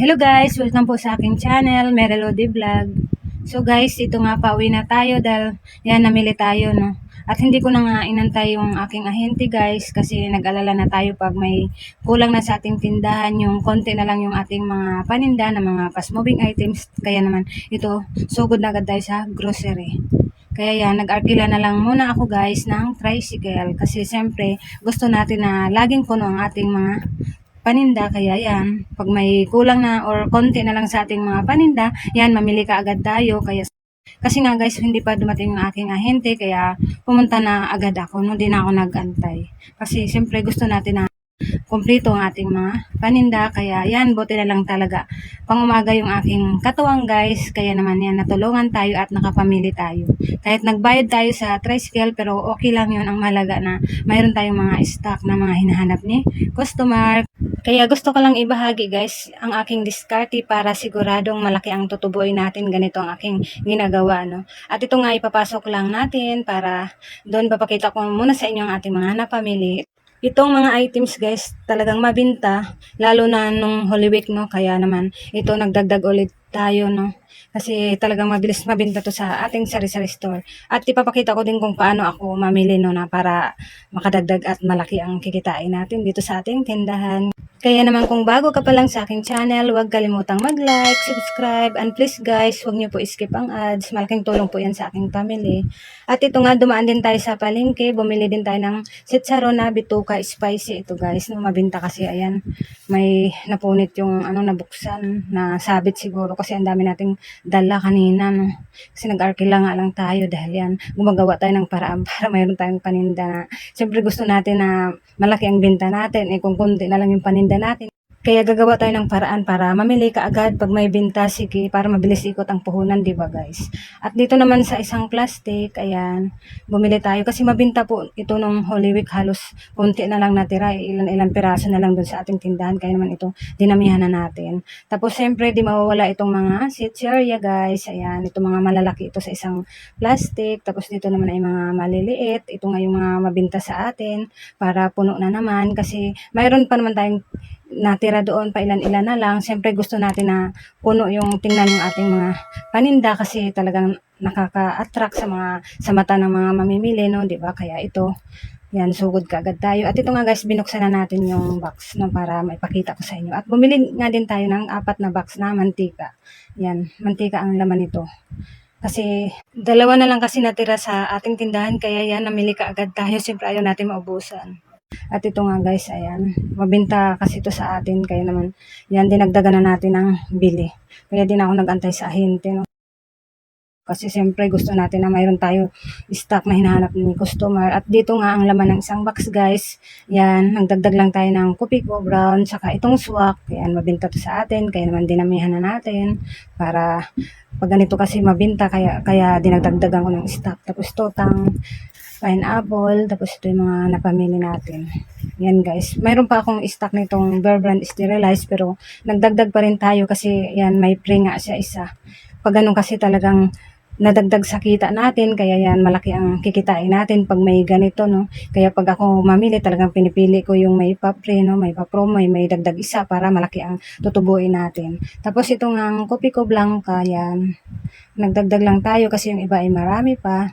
Hello guys, welcome po sa aking channel, Merelody Vlog. So guys, ito nga pauwi na tayo dahil yan namili tayo no. At hindi ko na nga inantay yung aking ahente guys kasi nag-alala na tayo pag may kulang na sa ating tindahan yung konti na lang yung ating mga paninda na mga fast moving items. Kaya naman ito, sugod na agad tayo sa grocery. Kaya yan, nag-arkila na lang muna ako guys ng tricycle kasi siyempre gusto natin na laging puno ang ating mga paninda. Kaya yan, pag may kulang na or konti na lang sa ating mga paninda, yan, mamili ka agad tayo. Kaya kasi nga guys, hindi pa dumating ang aking ahente, kaya pumunta na agad ako, no, di na ako nag-antay. Kasi siyempre gusto natin na kumpleto ang ating mga paninda, kaya yan, buti na lang talaga. Pang umaga yung aking katuwang guys, kaya naman yan, natulungan tayo at nakapamili tayo. Kahit nagbayad tayo sa tricycle, pero okay lang yun, ang malaga na mayroon tayong mga stock na mga hinahanap ni customer. Kaya gusto ko lang ibahagi guys ang aking diskarte para siguradong malaki ang tutubuin natin. Ganito ang aking ginagawa. No? At ito nga ipapasok lang natin para doon papakita ko muna sa inyo ang ating mga napamili. Itong mga items guys talagang mabinta lalo na nung Holy Week no kaya naman ito nagdagdag ulit tayo no kasi talagang mabilis mabinta to sa ating sari-sari store at ipapakita ko din kung paano ako mamili no na para makadagdag at malaki ang kikitain natin dito sa ating tindahan kaya naman kung bago ka pa lang sa aking channel, huwag kalimutang mag-like, subscribe, and please guys, huwag niyo po skip ang ads. Malaking tulong po yan sa aking family. At ito nga, dumaan din tayo sa palengke. Bumili din tayo ng sitsaro na bituka spicy. Ito guys, no, mabinta kasi, ayan, may napunit yung ano, nabuksan, na sabit siguro kasi ang dami nating dala kanina. No? Kasi nag-arkila nga lang tayo dahil yan, gumagawa tayo ng paraan para mayroon tayong paninda na, siyempre gusto natin na malaki ang binta natin. Eh kung kunti na lang yung paninda natin. Kaya gagawa tayo ng paraan para mamili ka agad pag may binta, sige, para mabilis ikot ang puhunan, di ba guys? At dito naman sa isang plastic, ayan, bumili tayo. Kasi mabinta po ito nung Holy Week, halos konti na lang natira, ilan-ilan piraso na lang dun sa ating tindahan, kaya naman ito, dinamihan na natin. Tapos siyempre, di mawawala itong mga sitcheria guys, ayan, ito mga malalaki ito sa isang plastic, tapos dito naman ay mga maliliit, ito nga yung mga mabinta sa atin, para puno na naman, kasi mayroon pa naman tayong natira doon pa ilan-ilan na lang. Siyempre gusto natin na puno yung tingnan yung ating mga paninda kasi talagang nakaka-attract sa mga sa mata ng mga mamimili no, 'di ba? Kaya ito yan, sugod ka agad tayo. At ito nga guys, binuksan na natin yung box no, para maipakita ko sa inyo. At bumili nga din tayo ng apat na box na mantika. Yan, mantika ang laman nito. Kasi dalawa na lang kasi natira sa ating tindahan, kaya yan, namili ka agad tayo. Siyempre ayaw natin maubusan. At ito nga guys, ayan. Mabinta kasi ito sa atin. Kaya naman, yan, dinagdagan na natin ang bili. Kaya din ako nagantay sa ahente. No? Kasi siyempre gusto natin na mayroon tayo stock na hinahanap ni customer. At dito nga ang laman ng isang box guys. Yan, nagdagdag lang tayo ng Kopiko Brown. Saka itong swak. Yan, mabinta to sa atin. Kaya naman dinamihan na natin. Para pag ganito kasi mabinta. Kaya, kaya dinagdagdagan ko ng stock. Tapos totang pineapple, tapos ito yung mga napamili natin. Yan guys. Mayroon pa akong stock nitong Bear Brand sterilized pero nagdagdag pa rin tayo kasi yan may pre nga siya isa. Pag ganun kasi talagang nadagdag sa kita natin, kaya yan malaki ang kikitain natin pag may ganito, no. Kaya pag ako mamili, talagang pinipili ko yung may pa-pre, no, may pa-promo, may, may dagdag isa para malaki ang tutubuin natin. Tapos itong ang kopi ko blanca, yan. Nagdagdag lang tayo kasi yung iba ay marami pa.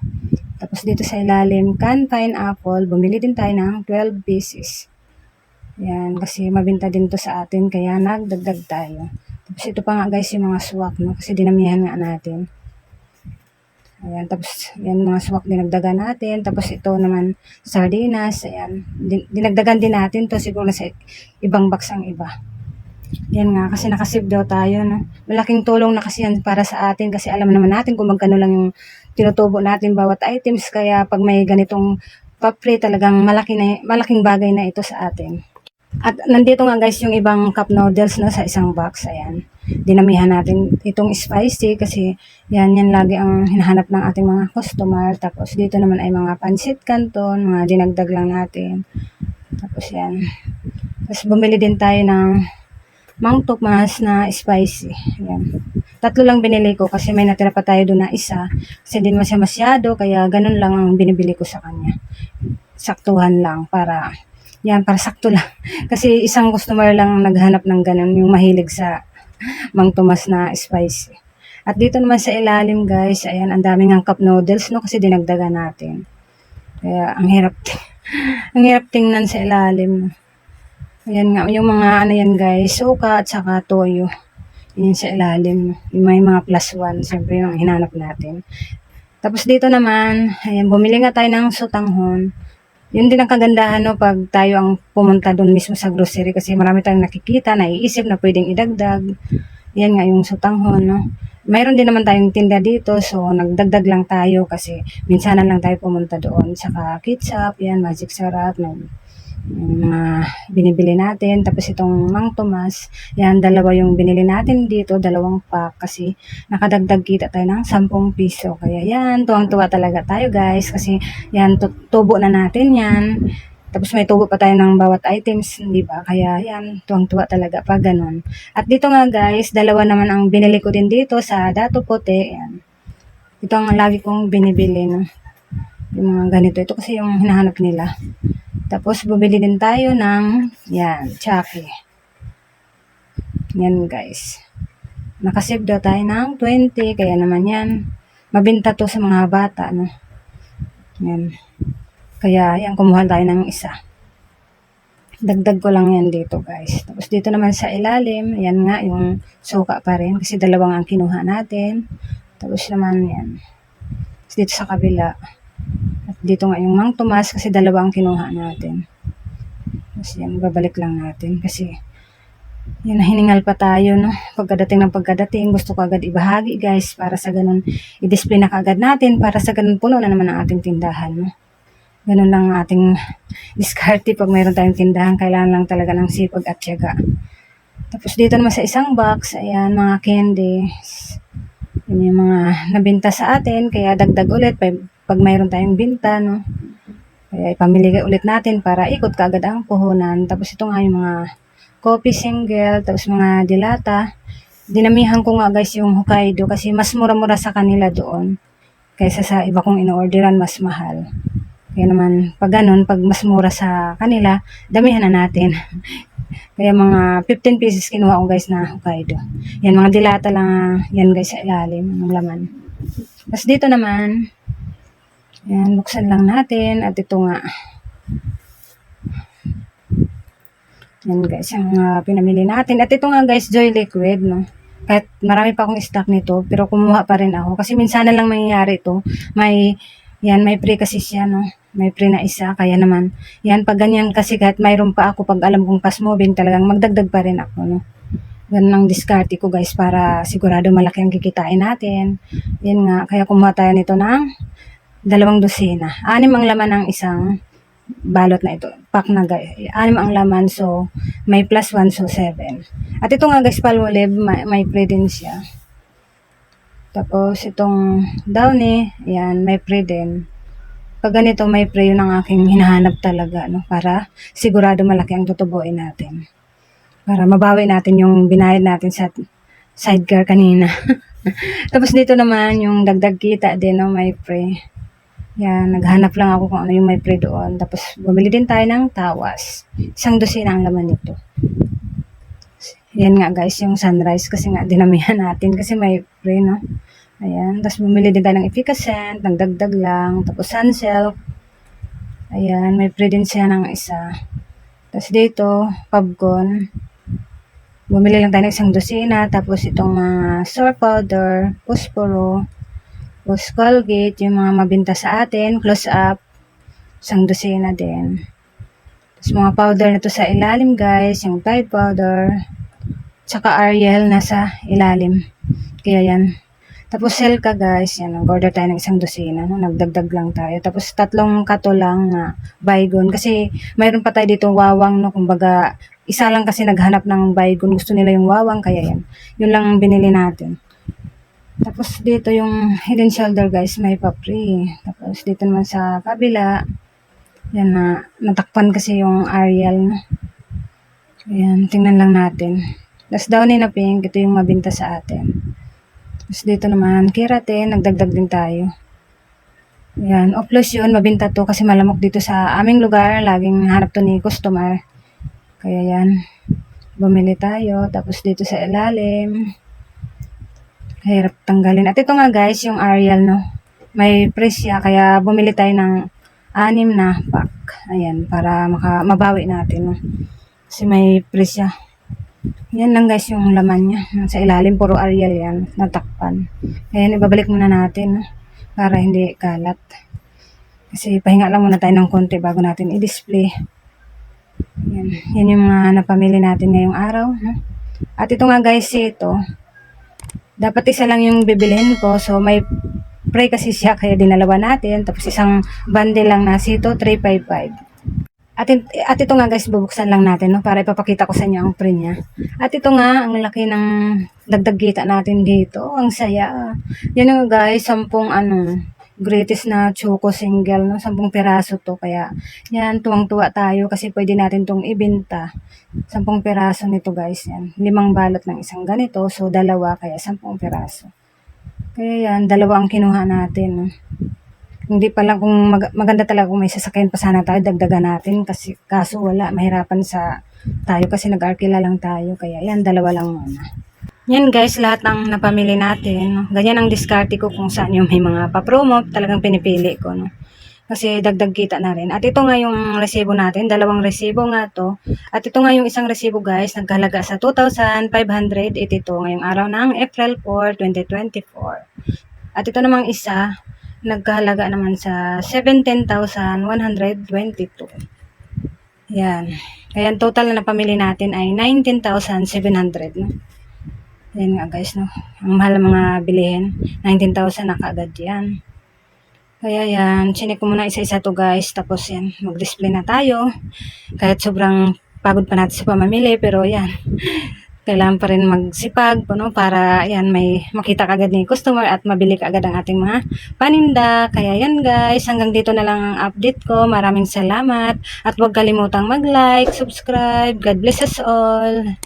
Tapos dito sa ilalim, can pineapple, bumili din tayo ng 12 pieces. Yan, kasi mabinta din to sa atin, kaya nagdagdag tayo. Tapos ito pa nga guys yung mga swak, no? kasi dinamihan nga natin. Ayan, tapos yan mga swak dinagdagan natin. Tapos ito naman sardinas, ayan. Din, dinagdagan din natin to siguro sa ibang box ang iba. Yan nga, kasi nakasave daw tayo. No? Malaking tulong na kasi yan para sa atin kasi alam naman natin kung magkano lang yung tinutubo natin bawat items. Kaya pag may ganitong papre talagang malaki na, malaking bagay na ito sa atin. At nandito nga guys yung ibang cup noodles no, sa isang box. Ayan. Dinamihan natin itong spicy kasi yan, yan lagi ang hinahanap ng ating mga customer. Tapos dito naman ay mga pancit canton, mga dinagdag lang natin. Tapos yan. Tapos bumili din tayo ng Mang Tomas na spicy. Yan. Tatlo lang binili ko kasi may natira pa tayo doon na isa. Kasi din siya masyado, kaya ganun lang ang binibili ko sa kanya. Saktuhan lang para, yan, para sakto lang. Kasi isang customer lang naghanap ng ganun, yung mahilig sa Mang Tomas na spicy. At dito naman sa ilalim guys, ayan, ang daming ang cup noodles, no? Kasi dinagdagan natin. Kaya, ang hirap, ang hirap tingnan sa ilalim. Ayan nga, yung mga ano yan guys, suka at saka toyo. Yun sa ilalim. May mga plus one, siyempre yung hinanap natin. Tapos dito naman, ayan, bumili nga tayo ng sutanghon. Yun din ang kagandahan no, pag tayo ang pumunta doon mismo sa grocery kasi marami tayong nakikita, naiisip na pwedeng idagdag. Yan nga yung sutanghon, no. Mayroon din naman tayong tinda dito, so nagdagdag lang tayo kasi minsanan lang tayo pumunta doon. Saka ketchup, yan, magic syrup, nag, yung mga binibili natin. Tapos itong Mang Tomas, yan, dalawa yung binili natin dito, dalawang pack kasi nakadagdag kita tayo ng 10 piso. Kaya yan, tuwang-tuwa talaga tayo guys kasi yan, tu- tubo na natin yan. Tapos may tubo pa tayo ng bawat items, di ba? Kaya yan, tuwang-tuwa talaga pag ganun. At dito nga guys, dalawa naman ang binili ko din dito sa Dato Puti. Yan. Ito ang lagi kong binibili, no? Yung mga ganito. Ito kasi yung hinahanap nila. Tapos bumili din tayo ng, yan, Chucky. Yan guys. Nakasave daw tayo ng 20, kaya naman yan. Mabinta to sa mga bata, no? Yan. Kaya, yan, kumuha tayo ng isa. Dagdag ko lang yan dito, guys. Tapos dito naman sa ilalim, yan nga, yung suka pa rin. Kasi dalawang ang kinuha natin. Tapos naman, yan. Tapos dito sa kabila. At dito nga yung Mang Tomas, kasi dalawang kinuha natin. Tapos yan, babalik lang natin. Kasi, yan, hiningal pa tayo, no? Pagkadating ng pagkadating, gusto ko agad ibahagi, guys, para sa ganun, i-display na kagad natin, para sa ganun puno na naman ang ating tindahan, no? Ganun lang ang ating diskarte pag mayroon tayong tindahan. Kailangan lang talaga ng sipag at tiyaga. Tapos dito naman sa isang box, ayan, mga candies. Yun yung mga nabinta sa atin. Kaya dagdag ulit pag, pag mayroon tayong binta, no? Kaya ipamili ulit natin para ikot kaagad ang puhunan. Tapos ito nga yung mga coffee single, tapos mga dilata. Dinamihan ko nga guys yung Hokkaido kasi mas mura-mura sa kanila doon. Kaysa sa iba kong ino-orderan, mas mahal. Kaya naman, pag ganun, pag mas mura sa kanila, damihan na natin. Kaya mga 15 pieces kinuha ko guys na Hokkaido. Yan, mga dilata lang yan guys sa ilalim ng laman. Tapos dito naman, yan, buksan lang natin. At ito nga, yan guys, yung uh, pinamili natin. At ito nga guys, Joy Liquid, no? Kahit marami pa akong stock nito, pero kumuha pa rin ako. Kasi minsan na lang mangyayari ito. May, yan, may pre kasi siya, no? May pre na isa, kaya naman, yan, pag ganyan kasi kahit mayroon pa ako, pag alam kong cash moving, talagang magdagdag pa rin ako, no? Ganun ang diskarte ko guys para sigurado malaki ang kikitain natin. Yan nga, kaya kumuha tayo nito ng dalawang dosina. Anim ang laman ng isang balot na ito. Pack na guys. Anim ang laman, so may plus 1, so 7. At ito nga guys, palmolive, may, may pre din siya. Tapos itong downy, yan, may pre din. Pag ganito, may pre yun ang aking hinahanap talaga, no? Para sigurado malaki ang tutubuin natin. Para mabawi natin yung binayad natin sa sidecar kanina. Tapos dito naman, yung dagdag kita din, no? May pre. Yan, naghanap lang ako kung ano yung may pre doon. Tapos bumili din tayo ng tawas. Isang dosina ang laman nito. Yan nga guys, yung sunrise kasi nga dinamihan natin kasi may pre, no? Ayan, tapos bumili din tayo ng efficacent, nagdagdag lang. Tapos sunsilk. Ayan, may pre din siya ng isa. Tapos dito, pubcon. Bumili lang tayo ng isang dosina. Tapos itong mga store powder, pusporo, tapos Colgate, yung mga mabinta sa atin, close up, isang dosina din. Tapos mga powder na to sa ilalim guys, yung Tide powder, tsaka Ariel nasa ilalim. Kaya yan. Tapos Selka guys, yan, nag-order tayo ng isang dosina, no? nagdagdag lang tayo. Tapos tatlong kato lang na baygon. Kasi mayroon pa tayo dito wawang, no? kumbaga isa lang kasi naghanap ng baygon. Gusto nila yung wawang, kaya yan. Yun lang ang binili natin. Tapos dito yung hidden shoulder guys, may pa-free. Tapos dito naman sa kabila, yan na, natakpan kasi yung Ariel. Ayan, tingnan lang natin. Tapos downy na pink, ito yung mabinta sa atin. Tapos dito naman, keratin, nagdagdag din tayo. Ayan, o plus yun, mabinta to kasi malamok dito sa aming lugar. Laging hanap to ni customer. Kaya yan. bumili tayo. Tapos dito sa ilalim, hirap tanggalin. At ito nga guys, yung Arial, no? May presya, kaya bumili tayo ng anim na pack. Ayan, para maka, mabawi natin, no? Kasi may presya. Yan lang guys yung laman niya. Sa ilalim, puro Arial yan, natakpan. Ayan, ibabalik muna natin, no? Para hindi kalat. Kasi pahinga lang muna tayo ng konti bago natin i-display. Yan, yan yung mga napamili natin ngayong araw. No? At ito nga guys, ito, dapat isa lang yung bibilihin ko. So, may pre kasi siya, kaya dinalawa natin. Tapos isang bundle lang na sito, 355. At, at ito nga guys, bubuksan lang natin no, para ipapakita ko sa inyo ang pre niya. At ito nga, ang laki ng dagdag kita natin dito. Ang saya. Yan nga guys, sampung ano, greatest na choco single, no? Sampung piraso to. Kaya, yan, tuwang-tuwa tayo kasi pwede natin tong ibenta. Sampung piraso nito guys, yan. Limang balot ng isang ganito, so dalawa, kaya sampung piraso. Kaya yan, dalawa ang kinuha natin. no? Hindi pa lang kung mag- maganda talaga kung may sasakyan pa sana tayo, dagdagan natin. Kasi kaso wala, mahirapan sa tayo kasi nag-arkila lang tayo. Kaya yan, dalawa lang muna. Yan guys, lahat ng napamili natin. no? Ganyan ang diskarte ko kung saan yung may mga pa-promo, talagang pinipili ko. No? Kasi dagdag kita na rin. At ito nga yung resibo natin, dalawang resibo nga to. At ito nga yung isang resibo guys, nagkahalaga sa 2,582 ngayong araw ng April 4, 2024. At ito namang isa, nagkahalaga naman sa 17,122. Yan. Kaya total na napamili natin ay 19,700. No? Yan nga guys, no? Ang mahal ng mga bilihin. 19,000 na kaagad yan. Kaya yan, chinek ko muna isa-isa to guys. Tapos yan, mag-display na tayo. Kahit sobrang pagod pa natin sa pamamili, pero yan. Kailangan pa rin magsipag, no? para yan, may makita kagad ni customer at mabili kagad ang ating mga paninda. Kaya yan guys, hanggang dito na lang ang update ko. Maraming salamat. At huwag kalimutang mag-like, subscribe. God bless us all.